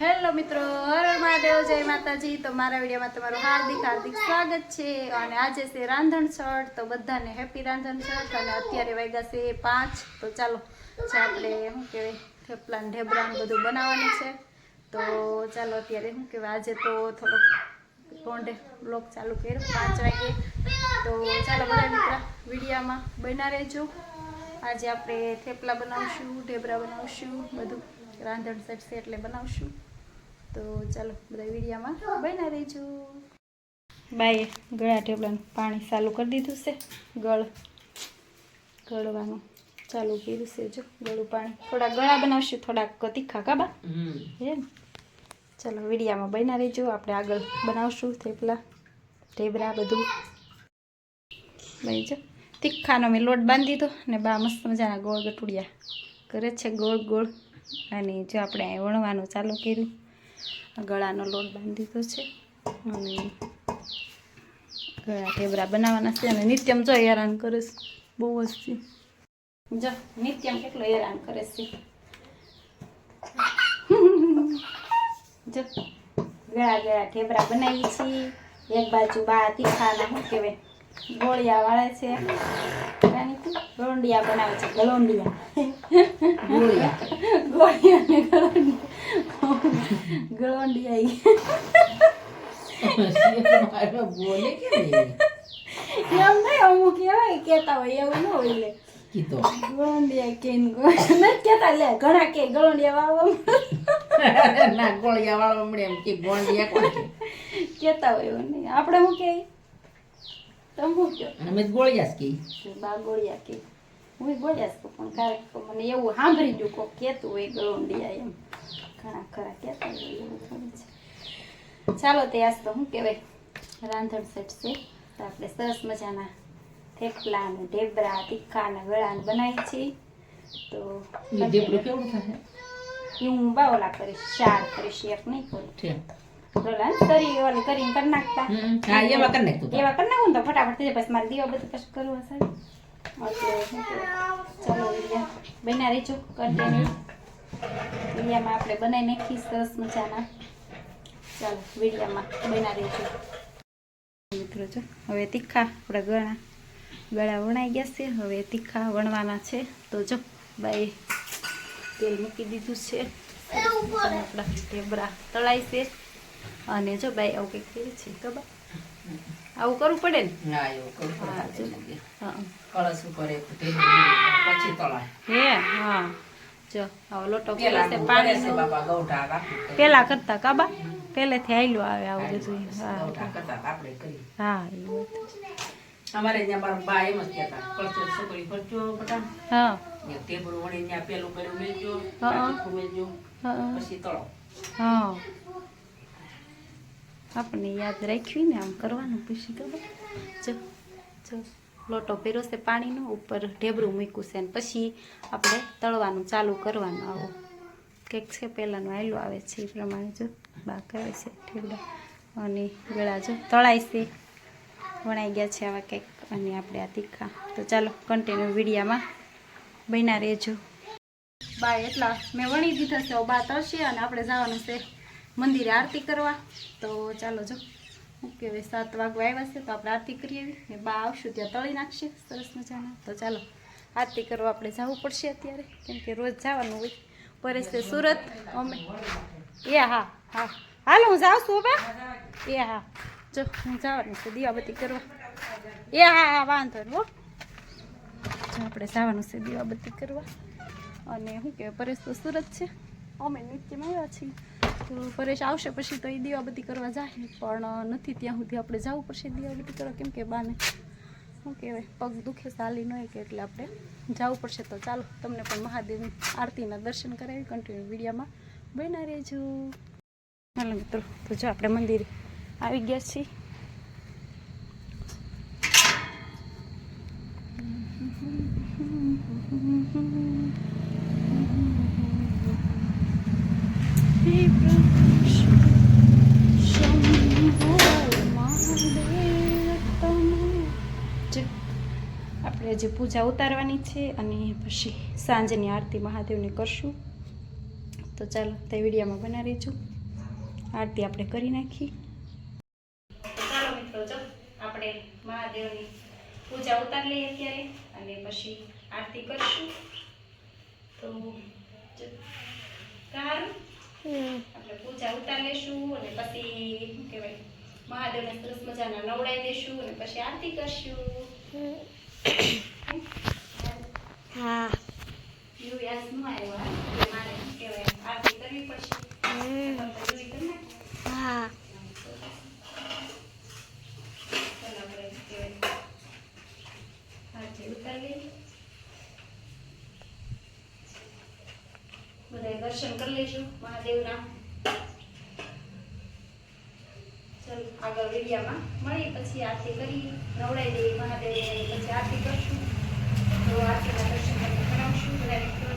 Hello મિત્રો, હર મહાદેવ, જય માતાજી. તો મારા વિડીયોમાં તમારું હાર્દિક હાર્દિક સ્વાગત છે અને આજે છે રાંધણ છઠ. તો બધાને હેપી રાંધણ છઠ અને અત્યારે વાગ્યા છે પાંચ. તો ચાલો આપણે શું કહેવાય થેપલા ને ઢેબરા બધું બનાવવાનું છે. તો ચાલો અત્યારે શું કહેવાય, આજે તો થોડોક રોંઢે બ્લોક ચાલુ કર્યો, પાંચ વાગે. તો ચાલો બધા મિત્રો, વિડીયામાં બના રહેજો. આજે આપણે થેપલા બનાવશું, ઢેબરા બનાવશું, બધું રાંધણ સેટ છે એટલે બનાવશું. તો ચાલો બધા વિડીયામાં બના રહેજો. બાઈએ ગળા ઢેબલાનું પાણી ચાલુ કરી દીધું છે ગળ ગળવાનું ચાલુ કર્યું છે જો ગળું પાણી. થોડા ગળા બનાવશું થોડાક તીખા કાબા એમ. ચાલો વિડીયામાં બના રહીજો આપણે આગળ બનાવશું થેપલા ઢેબરા બધું. બની જો તીખાનો મેં લોટ બાંધી દીધો ને બા મસ્ત મજાના ગોળ ગટુડિયા કરે છે ગોળ ગોળ. અને જો આપણે વણવાનું ચાલુ કર્યું. ગળાનો લોટ બાંધી દીધો છે. અને ગળા ઢેબરા બનાવવાના છે અને નિત્યમ જો હેરાન કરે છે. બહુ જ છે. જો, નિત્યમ કેટલો હેરાન કરે છે. જો, ગળા ગળા ઢેબરા બનાવી છીએ. એક બાજુ બા તીખાના, શું કહેવાય? ગોળિયા વાળે છે. ગલોંડિયા બનાવે છે ગલોંડિયા. ગોળિયા ને ગલોંડિયા. ગલોંડિયા. બોલે કે નહીં? એમ નહીં અમુક એવાય કહેતા હોય એવું ન હોય લે. કીધો. ગલોંડિયા કે નથી કહેતા લે ઘણા કે ગલોંડિયા વાળો ના ગોળિયા વાળો મળે એમ કે ગોંડિયા કોણ કહેતા હોય એવું નહીં. આપણે શું કહે તમે શું અમે તો ગોળિયા જ બા ગોળિયા કે? હું ગોળિયા જ પણ ક્યારેક તો મને એવું સાંભળી ગયું કોક કહેતું હોય ગળોંડિયા એમ. ઘણા ખરા કહેતા હોય એવું થોડું છે. ચાલો તે આજ તો શું કહેવાય? રાંધણ સેટ છે. તો આપણે સરસ મજાના થેપલા અને ઢેબરા તીખા અને ગળા બનાવી છીએ. તો ઢેબરું કેવું થાય? એ હું બાવલા કરીશ શાક કરીશ એક નહીં કરું કરીને કરી નાખતા. હા એવા કરી નાખતું એવા કરી નાખું તો ફટાફટ થઈ જાય. પછી મારે દીવા બધું પછી કરવું હશે. એટલે શું કહેવાય, ચાલો વિડીયા બના રહેજો. કન્ટિન્યુ વિડીયામાં આપણે બનાવી નાખી સરસ મજાના. ચાલો વિડીયામાં બના રહેજો. મિત્રો જો હવે તીખા આપણા ગળા. ગળા વણાઈ ગયા છે. હવે તીખા વણવાના છે. તો જો બાઈ તેલ મૂકી દીધું છે. આપણા ઢેબરા તળાય છે. અને જો બાઈ આવું કંઈક કરી છે ખબર? આવું કરવું પડે ને? હા એવું કરું હા, હા કળશ ઉપર પછી તળાય. હે? હા. જો આવો લોટો પેલા કરે છે છે બાપા ગૌઢા રાખી પેલા કરતા કાબા પહેલેથી આયલું આવે આવું બધું. હા. ગૌઢા કરતા આપણે કરી હા. અમારે અહીંયા મારા બા એમ જ કહેતા કરચો છોકરી કરચો બટા. હા. ટેબલ વળી ત્યાં પેલું કર્યું મેલજો મેલજો હા. પછી તળો. હા. આપણે યાદ રાખ્યું ને આમ કરવાનું પૂછી ખબર? જો જો, લોટો ભર્યો છે પાણીનો, ઉપર ઢેબરું મૂક્યું છે ને પછી આપણે તળવાનું ચાલુ કરવાનું આવો. કંઈક છે, પહેલાંનું આયલું આવે છે, એ પ્રમાણે જો, બા કરે છે ઠેબડા અને ગળા જો તળાય છે. વણાઈ ગયા છે આવા કંઈક. અને આપણે આ તીખા. તો ચાલો કન્ટિન્યુ વિડીયામાં બન્યા રહેજો. બા એટલા. મેં વણી દીધા છે બા તળશે અને આપણે જવાનું છે મંદિરે આરતી કરવા. તો ચાલો જો. શું કહેવાય સાત વાગવા આવ્યા છે, તો આપણે આરતી કરી આવી. ને બા આવશું ત્યાં તળી નાખશે. સરસ મજાના. તો ચાલો, આરતી કરવા આપણે જવું પડશે અત્યારે. કેમ કે રોજ જવાનું હોય. પરેશ સુરત. અમે એ હા હા. હાલો, હું જાઉં છું બા. એ હા. જો, હું જવાનું છે દીવાબત્તી કરવા. એ હા હા, વાંધો હો. જો આપણે જવાનું છે દીવાબત્તી કરવા. અને શું કહેવાય પરેશ તો સુરત છે. અમે નિત્યમાં આવ્યા છીએ. તો પરેશ આવશે પછી તો એ દીવાબત્તી કરવા જાય. પણ નથી ત્યાં સુધી આપણે જવું પડશે દીવાબત્તી કરવા. કેમ કે બાને, શું કહેવાય, પગ દુખે ચાલી ન કે એટલે આપણે જવું પડશે. તો ચાલો, તમને પણ મહાદેવની આરતીના દર્શન કરાવી કન્ટિન્યુ વિડીયામાં. બના રહેજો. હાલો મિત્રો, તો જો આપણે મંદિરે આવી ગયા છીએ હે પ્રભુ શંભો મહાદેવ તમો. જે આપણે જે પૂજા ઉતારવાની છે અને પછી સાંજની આરતી મહાદેવની કરશું. તો ચાલો, તે વિડીયામાં બના રહીશું આરતી આપણે કરી નાખી. ચાલો મિત્રો, જો આપણે મહાદેવની પૂજા ઉતારી લઈએ અત્યારે અને પછી આરતી કરશું. તો આપણે પૂજા ઉતાર લેશું અને પછી શું કહેવાય મહાદેવને સરસ મજાના નવડાવી દેશું અને પછી આરતી કરશું. હા. યુ યાદ આવ્યો મારે શું કહેવાય આરતી કરવી પડશે. હા. ઉતારી લઈએ. દર્શન કરી લઈશું મહાદેવના. ચાલો, આગળ વિડીયામાં મળી પછી આરતી કરી નવડાઈ દઈએ મહાદેવને પછી આરતી કરશું. તો આરતીના દર્શન કરીને કરાવશું. બધા